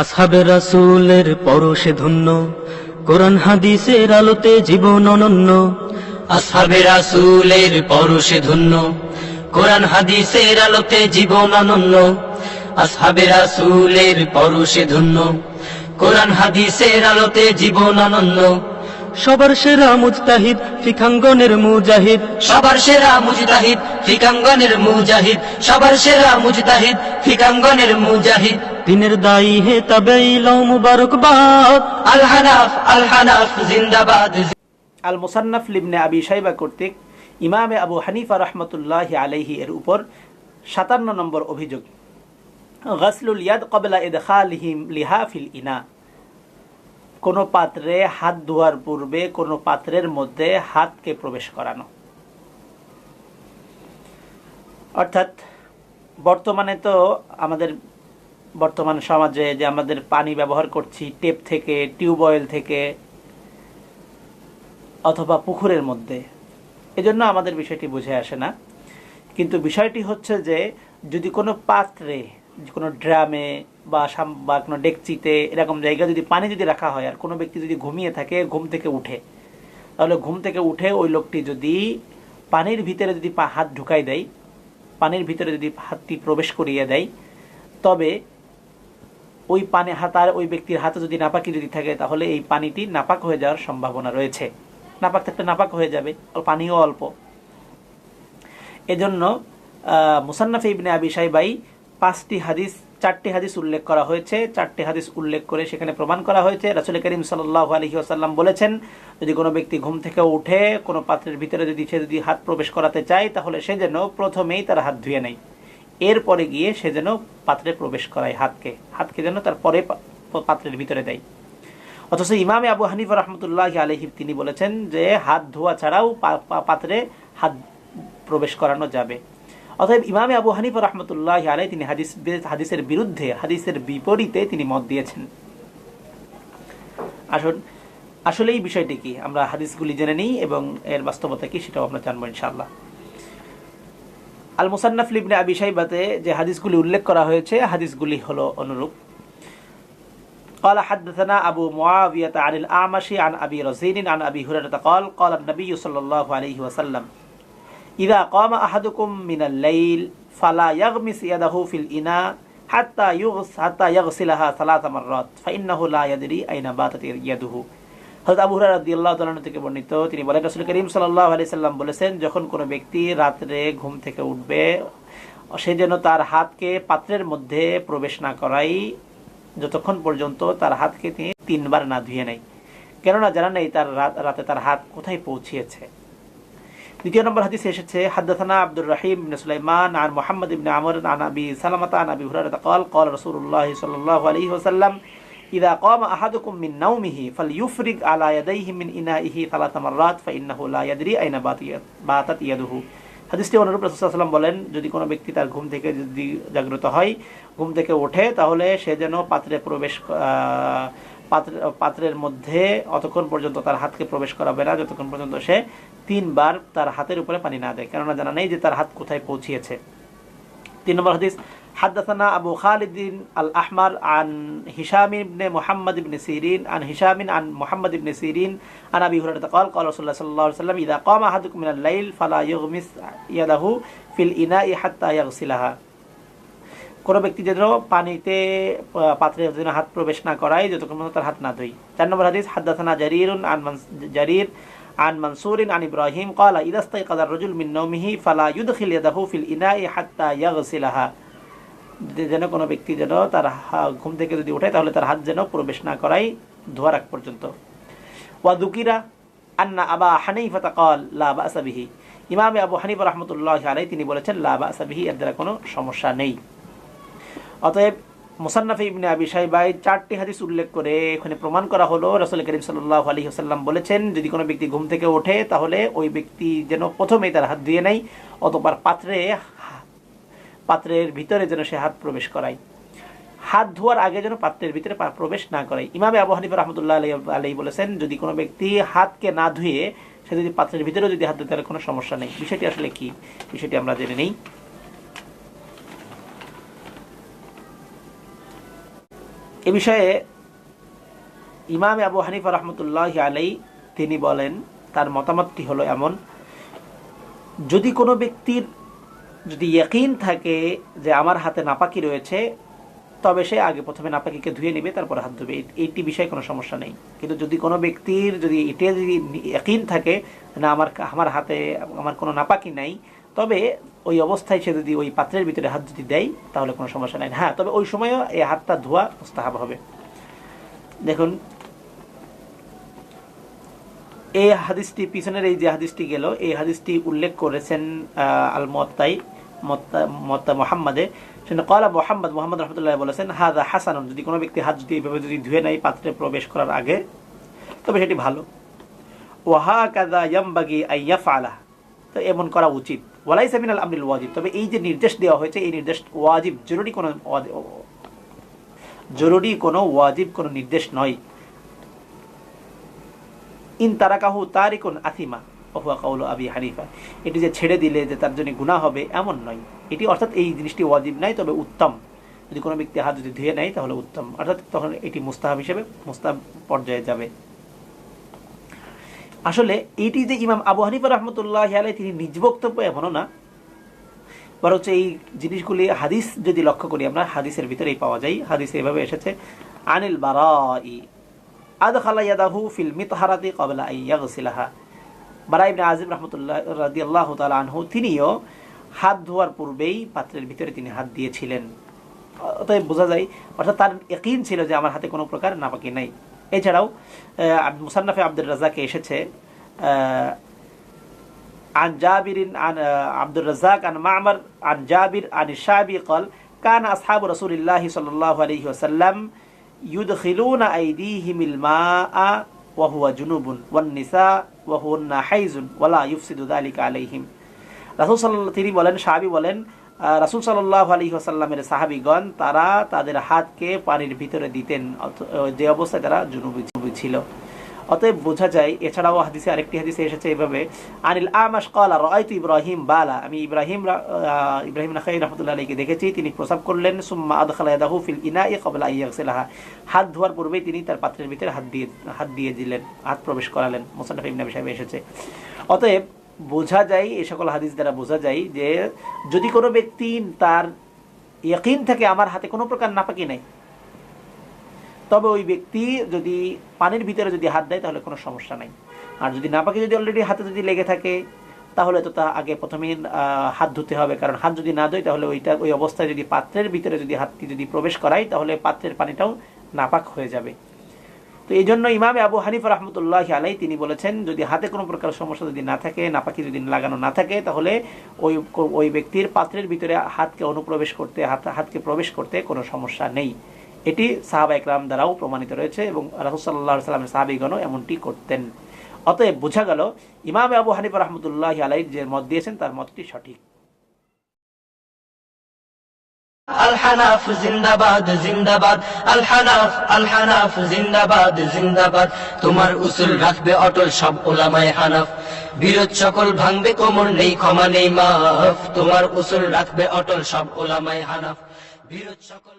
আসহাবে রাসুলের পরশে ধন্য, কোরআন হাদিসের আলোতে জীবন অনন্য। আসহাবে রাসুলের পরশে ধন্য, কোরআন হাদিসের আলোতে জীবন অনন্য। আসহাবে রাসুলের পরশে ধন্য, কোরআন হাদিসের আলোতে জীবন অনন্য। সবার সেরা মুজতাহিদ ফিখাঙ্গনের মুজাহিদ। সবার সেরা মুজতাহিদ ফিকাঙ্গনের মুজাহিদ। সবার সেরা মুজতাহিদ ফিকাঙ্গনের মুজাহিদ। দিনের দায়ী হে তবে মুবারকবাদ। আল হানাফ আল হানাফ জিন্দাবাদ। আল মুসান্নাফ লিবনে আবি সাইবা কর্তৃক ইমামে আবু হানিফা রহমতুল্লাহ আলাইহি এর উপর সাতান্ন নম্বর অভিযোগ। গসলুল ইয়াদ কবলা ইদখালিহিম লিহা ফিল ইনা। কোনো পাত্রে হাত ধোয়ার পূর্বে কোনো পাত্রের মধ্যে হাতকে প্রবেশ করানো। অর্থাৎ বর্তমানে তো আমাদের বর্তমান সমাজে যে আমাদের পানি ব্যবহার করছি, টেপ থেকে টিউবওয়েল থেকে, অথবা পুকুরের মধ্যে, এজন্য আমাদের বিষয়টি বুঝে আসে না। কিন্তু বিষয়টি হচ্ছে যে যদি কোনো পাত্রে কোনো ড্রামে বা সাম- বা কোনো ডেকচিতে এরকম জায়গায় যদি পানি যদি রাখা হয় আর কোনো ব্যক্তি যদি ঘুমিয়ে থাকে, ঘুম থেকে উঠে, তাহলে ঘুম থেকে উঠে ওই লোকটি যদি পানির ভিতরে যদি পা, হাত ঢুকাই দেয়, পানির ভিতরে যদি হাতটি প্রবেশ করিয়ে দেয়, তবে ওই পানি হাতার ওই ব্যক্তির হাতে যদি নাপাকি যদি থাকে, তাহলে এই পানিটি নাপাক হয়ে যাওয়ার সম্ভাবনা রয়েছে। নাপাক থাকতে নাপাক হয়ে যাবে পানিও অল্প। এজন্য মুসান্নাফ ইবনে আবি সাইবাই পাঁচটি হাদিস, চারটি হাদিস উল্লেখ করা হয়েছে। চারটি হাদিস উল্লেখ করে সেখানে প্রমাণ করা হয়েছে। রাসুল করিম সাল্লাহ আলহি আসাল্লাম বলেছেন, যদি কোনো ব্যক্তি ঘুম থেকে উঠে কোনো পাত্রের ভিতরে যদি সে যদি হাত প্রবেশ করাতে চায়, তাহলে সে যেন প্রথমেই তার হাত ধুয়ে নেয়। এরপরে গিয়ে সে যেন পাত্রে প্রবেশ করায় হাতকে। হাতকে যেন তার পরে পাত্রের ভিতরে দেয়। অথচ ইমামে আবু হানিফা রহমতুল্লাহ আলহি তিনি বলেছেন যে, হাত ধোয়া ছাড়াও পাত্রে হাত প্রবেশ করানো যাবে। অতএব ইমামে আবু হানিফা রহমতুল্লাহ আলাই তিনি হাদিস হাদিসের বিরুদ্ধে হাদিসের বিপরীতে তিনি মত দিয়েছেন আসুন আসলে এই বিষয়টি কি আমরা হাদিসগুলি জেনে নিই এবং এর বাস্তবতা কি সেটাও আমরা জানবো ইনশাআল্লাহ আল মুসান্নাফ লিবনে আবি সাইবাতে যে হাদিসগুলি উল্লেখ করা হয়েছে হাদিসগুলি হলো অনুরূপ قال حدثنا أبو معاوية عن الأعمش عن أبي رزين عن أبي هريرة قال قال النبي صلى الله عليه وسلم ইদা কমা আহাদুকুম মিনাল লাইল, ফালা ইয়াগমিস ইয়াদাহু ফিল ইনা হাত্তা ইউগস, হাত্তা ইয়াগসিলাহা সালাসা মাররাত, ফাইন্নাহু লা ইয়াদরি আইনা বাতাত ইয়াদুহু। হযরত আবু হুরায়রা রাদিয়াল্লাহু তাআলা থেকে বর্ণিত, তিনি বলেন, রাসূল করিম সাল্লাল্লাহু আলাইহি সাল্লাম বলেছেন, যখন কোনো ব্যক্তি রাতে ঘুম থেকে উঠবে, সে যেন তার হাতকে পাত্রের মধ্যে প্রবেশ না করাই যতক্ষণ পর্যন্ত তার হাতকে তিনি তিনবার না ধুয়ে নেয়। কেননা জানা নেই তার রাতে তার হাত কোথায় পৌঁছিয়েছে। দ্বিতীয় নম্বর হাদিসে এসেছে হাদ্দাথানা আব্দুর রহিম ইবনে সুলাইমান আন মুহাম্মদ ইবনে আমর আন আবি সালামাতা আন আবি হুরায়রা قال قال رسول الله صلى الله عليه وسلم إذا قام أحدكم من نومه فليفرغ على يديه من إنائه ثلاث مرات فإنه لا يدري أين بات- باتت يده হাদিসটি অনুরূপ রসুলাম বলেন যদি কোনো ব্যক্তি তার ঘুম থেকে যদি জাগ্রত হয় ঘুম থেকে ওঠে তাহলে সে যেন পাত্রে প্রবেশ আহ, পাত্র পাত্রের মধ্যে অতক্ষণ পর্যন্ত তার হাতকে প্রবেশ করাবে না যতক্ষণ পর্যন্ত সে তিনবার তার হাতের উপরে পানি না দেয় কেননা জানা নেই যে তার হাত কোথায় পৌঁছিয়েছে তিন নম্বর হাদিস حدثنا أبو خالد الأحمر عن هشام بن محمد بن سيرين عن هشام عن محمد بن سيرين عن أبي هريرة قال قال رسول الله صلى الله عليه وسلم إذا قام أحدكم من الليل فلا يغمس يده في الإناء حتى يغسلها কোনো ব্যক্তি যেন পানিতে আহ, পাত্রে যেন হাত প্রবেশ না করায় যতক্ষণ পর্যন্ত তার হাত না ধুই চার নম্বর হাদিস হাদ্দাথানা জারিরুন আন মানস- জারির عن منصور عن إبراهيم قال إذا استيقظ الرجل من نومه فلا يدخل يده في الإناء حتى يغسلها যে- যেন কোনো ব্যক্তি যেন তার হা- ঘুম থেকে যদি ওঠে তাহলে তার হাত যেন প্রবেশ না করাই ধোয়ার আগ পর্যন্ত ওয়াদুকিরা আন্না আবা হানিফা قال لا بأس به ইমামে আবু হানিফা রহমতুল্লাহ আলাই তিনি বলেছেন লা বাসা বিহি এর দ্বারা কোনো সমস্যা নেই অতএব মুসান্নাফে ইবনে আবি সাইবাই চারটি হাদিস উল্লেখ করে এখানে প্রমাণ করা হলো, রাসূল করিম সাল্লাল্লাহু আলাইহি ওয়াসাল্লাম বলেছেন, যদি কোনো ব্যক্তি ঘুম থেকে ওঠে তাহলে ওই ব্যক্তি যেন প্রথমেই তার হাত ধুয়ে নেয়, অতঃপর পাত্রে পাত্রের ভিতরে যেন সে হাত প্রবেশ করায়। হাত ধোয়ার আগে যেন পাত্রের ভিতরে প্রবেশ না করে ইমামে আবু হানিফা রহমতুল্লাহ আলাই আলাই বলেছেন, যদি কোনো ব্যক্তি হাতকে না ধুয়ে সে যদি পাত্রের ভিতরেও যদি হাত ধুয়ে, তাহলে কোনো সমস্যা নেই। বিষয়টি আসলে কি? বিষয়টি আমরা জেনে নেই। এ বিষয়ে ইমাম আবু হানিফা রহমতুল্লাহ আলাই তিনি বলেন, তার মতামতটি হলো এমন, যদি কোনো ব্যক্তির যদি ইয়কিন থাকে যে আমার হাতে নাপাকি রয়েছে, তবে সে আগে প্রথমে নাপাকিকে ধুয়ে নেবে, তারপর হাত ধুবে। এইটি বিষয়ে কোনো সমস্যা নেই। কিন্তু যদি কোনো ব্যক্তির যদি এটা যদি ইয়কিন থাকে না, আমার আমার হাতে আমার কোনো নাপাকি নাই, তবে ওই অবস্থায় সে যদি ওই পাত্রের ভিতরে হাত যদি দেয়, তাহলে কোনো সমস্যা নাই। হ্যাঁ তবে ওই সময়ও এই হাতটা ধোয়া মুস্তাহাব হবে। দেখুন, এই হাদিসটি, পিছনের এই যে হাদিসটি গেল, এই হাদিসটি উল্লেখ করেছেন আল মত্তাই মত্তা মোহাম্মদে। সেখানে কলা মোহাম্মদ মোহাম্মদ রহমতুল্লাহ বলেছেন হাদা হাসানুন। যদি কোনো ব্যক্তি হাত যদি এইভাবে যদি ধুয়ে নেয়, পাত্রে প্রবেশ করার আগে, তবে সেটি ভালো। ওয়াহা কাদা ইয়ামবাগি আইয়া ফালা তো এমন করা উচিত। ওয়ালাই সামিন আল আমরিল ওয়াজিব। তবে এই যে নির্দেশ দেওয়া হয়েছে, এই নির্দেশ ওয়াজিব, জরুরি কোনো জরুরি কোনো ওয়াজিব, কোনো নির্দেশ নয়। ইন তারাকাহু তারিকুন আসিমা অহুয়া কাউল আবি হানিফা। এটি যে ছেড়ে দিলে যে তার জন্য গুনাহ হবে, এমন নয়। এটি অর্থাৎ এই জিনিসটি ওয়াজিব নাই তবে উত্তম। যদি কোনো ব্যক্তি হাত যদি ধুয়ে নেয়, তাহলে উত্তম। অর্থাৎ তখন এটি মুস্তাহাব হিসেবে, মুস্তাহাব পর্যায়ে যাবে। আসলে এটি যে ইমাম আবু হানিফা রহমতুল্লাহ আলাই তিনি নিজ বক্তব্য এমনও না বরঞ্চ এই জিনিসগুলি হাদিস যদি লক্ষ্য করি আমরা, হাদিসের ভিতরেই পাওয়া যায়। হাদিসে এভাবে এসেছে, আনিল বারাই আদখালা ইয়াদাহু ফিল মিতহারাতি ক্বাবলা আন ইয়াগসিলাহা। বারা ইবনে আযিব রাহমাতুল্লাহ রাদিয়াল্লাহু তাআলা আনহু তিনিও হাত ধোয়ার পূর্বেই পাত্রের ভিতরে তিনি হাত দিয়েছিলেন। অতএব বোঝা যায়, অর্থাৎ তার ইয়াকিন ছিল যে আমার হাতে কোনো প্রকার নাপাকি নাই। এছাড়াও আহ, মুসান্নাফে আব্দুর রাজাকে এসেছে আহ, عن جابر عن عبد الرزاق عن معمر عن جابر عن الشعبي قال كان أصحاب رسول الله صلى الله عليه وسلم يدخلون أيديهم الماء وهو جنوب والنساء وهن حيز ولا يفسد ذلك عليهم রাসুল সাল্লাহ তিনি বলেন সাহাবি বলেন আহ, রাসূল সাল্লাহ আলী আসাল্লামের সাহাবিগণ, তারা তাদের হাতকে পানির ভিতরে দিতেন যে অবস্থায় তারা জুনুবি ছিল। অতএব বোঝা যায়, এছাড়াও হাদিসে, আরেকটি হাদিসে এসেছে এভাবে, আনিল আমাশ কালা রাআইতু ইব্রাহিম বালা। আমি ইব্রাহিম ইব্রাহিম নাখাই রহমতুল্লাহ আলাইকে দেখেছি, তিনি প্রসাব করলেন, সুম্মা আদখালা ইয়াদাহু ফিল ইনা ক্বাবলা আন ইয়াগসিলাহা। হাত ধোয়ার পূর্বেই তিনি তার পাত্রের ভিতরে হাত দিয়ে হাত দিয়ে দিলেন, হাত প্রবেশ করালেন। মোসান্নাফ ইবনে আবি সাহেব এসেছে। অতএব বোঝা যায় এই সকল হাদিস দ্বারা বোঝা যায় যে যদি কোনো ব্যক্তি তার ইয়াকিন থাকে আমার হাতে কোনো প্রকার নাপাকি নাই, তবে ওই ব্যক্তি যদি পানির ভিতরে যদি হাত দেয় তাহলে কোনো সমস্যা নাই। আর যদি নাপাকি যদি অলরেডি হাতে যদি লেগে থাকে, তাহলে তো তা আগে প্রথমেই হাত ধুতে হবে। কারণ হাত যদি না ধোয় তাহলে ওইটা, ওই অবস্থায় যদি পাত্রের ভিতরে যদি হাতটি যদি প্রবেশ করাই তাহলে পাত্রের পানিটাও নাপাক হয়ে যাবে। তো এই জন্য ইমামে আবু হানিফা রহমতুল্লাহ আলাই তিনি বলেছেন, যদি হাতে কোনো প্রকার সমস্যা যদি না থাকে, নাপাকি যদি লাগানো না থাকে, তাহলে ওই ওই ব্যক্তির পাত্রের ভিতরে হাতকে অনুপ্রবেশ করতে, হাত, হাতকে প্রবেশ করতে কোনো সমস্যা নেই। এটি সাহাবা একরাম দ্বারাও প্রমাণিত রয়েছে এবং রাহুসাল্লাহ সাল্লামের সাহাবিগণও এমনটি করতেন। অতএব বোঝা গেল, ইমামে আবু হানিফা রহমতুল্লাহ আলাই যে মত দিয়েছেন, তার মতটি সঠিক। زندباد জিন্দাবাদ জিন্দাবাদ الحناف زندباد زندباد. হানাফ জিন্দাবাদ জিন্দাবাদ তোমার উসুল রাখবে অটল সব ওলামায়ে হানাফ। বিরোধ সকল ভাঙবে, কোমর নেই, ক্ষমা নেই, মাফ। তোমার উসুল রাখবে অটল সব ওলামায়ে হানাফ। বিরোধ সকল